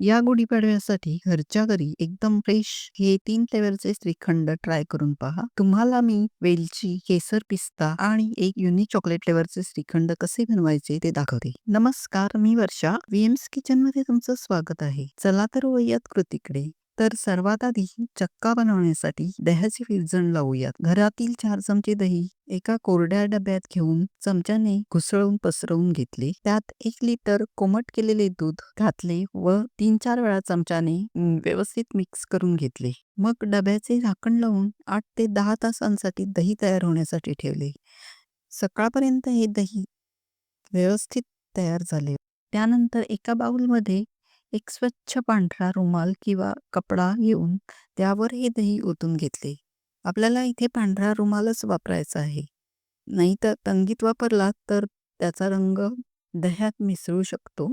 या गुढीपाडव्यासाठी घरच्या घरी एकदम फ्रेश हे तीन फ्लेवरचे श्रीखंड ट्राय करून पहा. तुम्हाला मी वेलची केसर पिस्ता आणि एक युनिक चॉकलेट फ्लेवरचे श्रीखंड कसे बनवायचे ते दाखवते. नमस्कार मी वर्षा. व्हीएम्स किचनमध्ये तुमचं स्वागत आहे. चला तर वयात कृतीकडे. तर सर्वात आधी चक्का बनवण्यासाठी दह्याची विरजण लावूयात. घरातील चार चमचे दही एका कोरड्या डब्यात घेऊन चमच्याने घुसळून पसरवून घेतले. त्यात एक लिटर कोमट केलेले दूध घातले व तीन चार वेळा चमच्याने व्यवस्थित मिक्स करून घेतले. मग डब्याचे झाकण लावून आठ ते दहा तासांसाठी दही तयार होण्यासाठी ठेवले. सकाळपर्यंत हे दही व्यवस्थित तयार झाले. त्यानंतर एका बाउलमध्ये एक स्वच्छ पांढरा रुमाल किंवा कपडा घेऊन त्यावर हे दही ओतून घेतले. आपल्याला इथे पांढरा रुमालच वापरायचा आहे. नाहीतर तंगीत वापरला तर त्याचा रंग दह्यात मिसळू शकतो.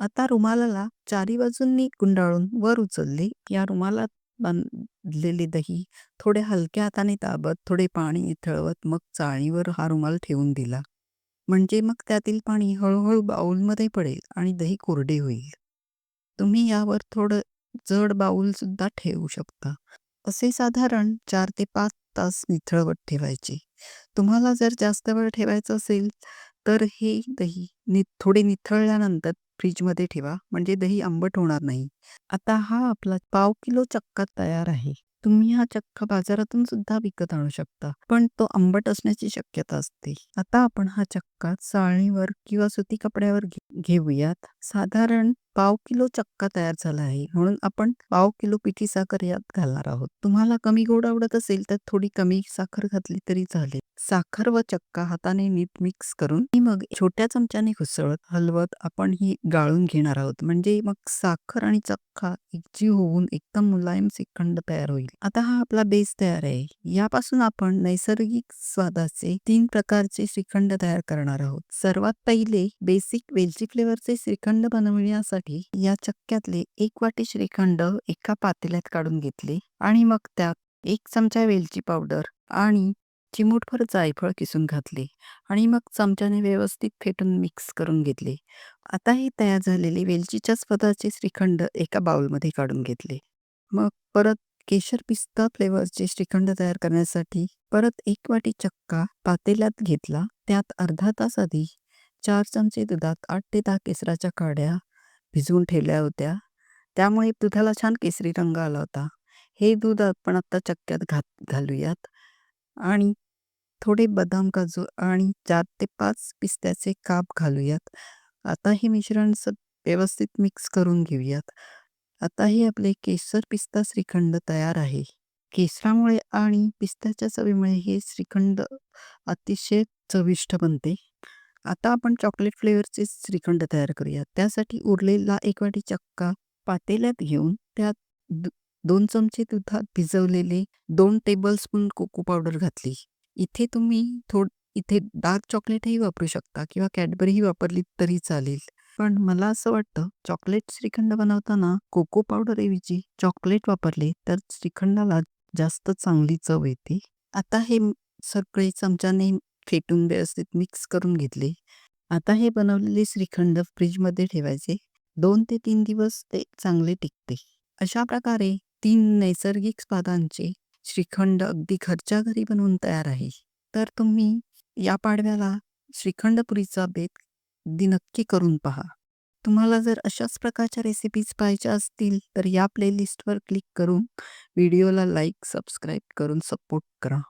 आता रुमालाला चारी बाजूंनी गुंडाळून वर उचलले. या रुमालात बांधलेले दही थोडे हलक्या हाताने दाबत थोडे पाणी इथळवत मग चाळणीवर हा रुमाल ठेवून दिला. म्हणजे मग त्यातील पाणी हळूहळू बाउलमध्ये पडेल आणि दही कोरडे होईल. तुम्ही यावर थोडं जड बाऊलसुद्धा ठेवू शकता. असे साधारण चार ते पाच तास निथळवत ठेवायचे. तुम्हाला जर जास्त वेळ ठेवायचं असेल तर हे दही नि थोडे निथळल्यानंतर फ्रीजमध्ये ठेवा. म्हणजे दही आंबट होणार नाही. आता हा आपला पाव किलो चक्का तयार आहे. तुम्ही हा चक्का बाजारातून सुद्धा विकत आणू शकता. पण तो आंबट असण्याची शक्यता असते. आता आपण हा चक्का चाळणीवर किंवा सुती कपड्यावर घेऊयात. साधारण पाव किलो चक्का तयार झाला आहे. म्हणून आपण पाव किलो पिठी साखर यात घालणार आहोत. तुम्हाला कमी गोड आवडत असेल तर थोडी कमी साखर घातली तरी चालेल. साखर व चक्का हाताने नीट मिक्स करून मग छोट्या चमच्याने घुसळत हलवत आपण ही गाळून घेणार आहोत. म्हणजे मग साखर आणि चक्का एकजीव होऊन एकदम मुलायम श्रीखंड तयार होईल. आता हा आपला बेस तयार आहे. यापासून आपण नैसर्गिक स्वादाचे तीन प्रकारचे श्रीखंड तयार करणार आहोत. सर्वात पहिले बेसिक वेलची फ्लेवरचे श्रीखंड बनवण्यासाठी या चक्क्यातले एक वाटी श्रीखंड एका पातेल्यात काढून घेतले आणि मग त्यात एक चमचा वेलची पावडर आणि चिमूटभर जायफळ किसून घातले आणि मग चमच्याने व्यवस्थित फेटून मिक्स करून घेतले. आता हे तयार झालेले वेलचीच्या स्वतःचे श्रीखंड एका बाउलमध्ये काढून घेतले. मग परत केशर पिस्ता फ्लेवरचे श्रीखंड तयार करण्यासाठी परत एक वाटी चक्का पातेल्यात घेतला. त्यात अर्धा तास आधी चार चमचे दुधात आठ ते दहा केसराच्या काड्या भिजवून ठेवल्या होत्या. त्यामुळे दुधाला छान केसरी रंग आला होता. हे दूध आपण आत्ता चक्क्यात घात घालूयात. आणि थोडे बदाम काजू आणि चार ते पाच पिस्त्याचे काप घालूयात. आता हे मिश्रण स व्यवस्थित मिक्स करून घेऊयात. आता हे आपले केसर पिस्ता श्रीखंड तयार आहे. केसरामुळे आणि पिस्त्याच्या चवीमुळे हे श्रीखंड अतिशय चविष्ट बनते. आता आपण चॉकलेट फ्लेवरचे श्रीखंड तयार करूया त्यासाठी उरलेला एक वाटी चक्का पातेल्यात घेऊन त्यात दु- दोन चमचे दुधात भिजवलेले दोन टेबलस्पून कोको पावडर घातली. इथे तुम्ही थोड इथे डार्क चॉकलेटही वापरू शकता किंवा कॅडबरीही वापरली तरी चालेल. पण मला असं वाटतं चॉकलेट श्रीखंड बनवताना कोको पावडर ऐवजी चॉकलेट वापरले तर श्रीखंडाला जास्त चांगली चव येते. आता हे सगळे चमच्याने फेटून व्यवस्थित मिक्स करून घेतले. आता हे बनवलेले श्रीखंड फ्रीजमध्ये ठेवायचे. दोन ते तीन दिवस ते चांगले टिकते. अशा प्रकारे तीन नैसर्गिक स्वादांचे श्रीखंड अगदी घरच्या घरी बनवून तयार आहे. तर तुम्ही या पाडव्याला श्रीखंडपुरीचा बेत अगदी नक्की करून पहा. तुम्हाला जर अशाच प्रकारच्या रेसिपीज पाहिजे असतील तर या प्लेलिस्टवर क्लिक करून व्हिडिओला लाईक सबस्क्राईब करून सपोर्ट करा.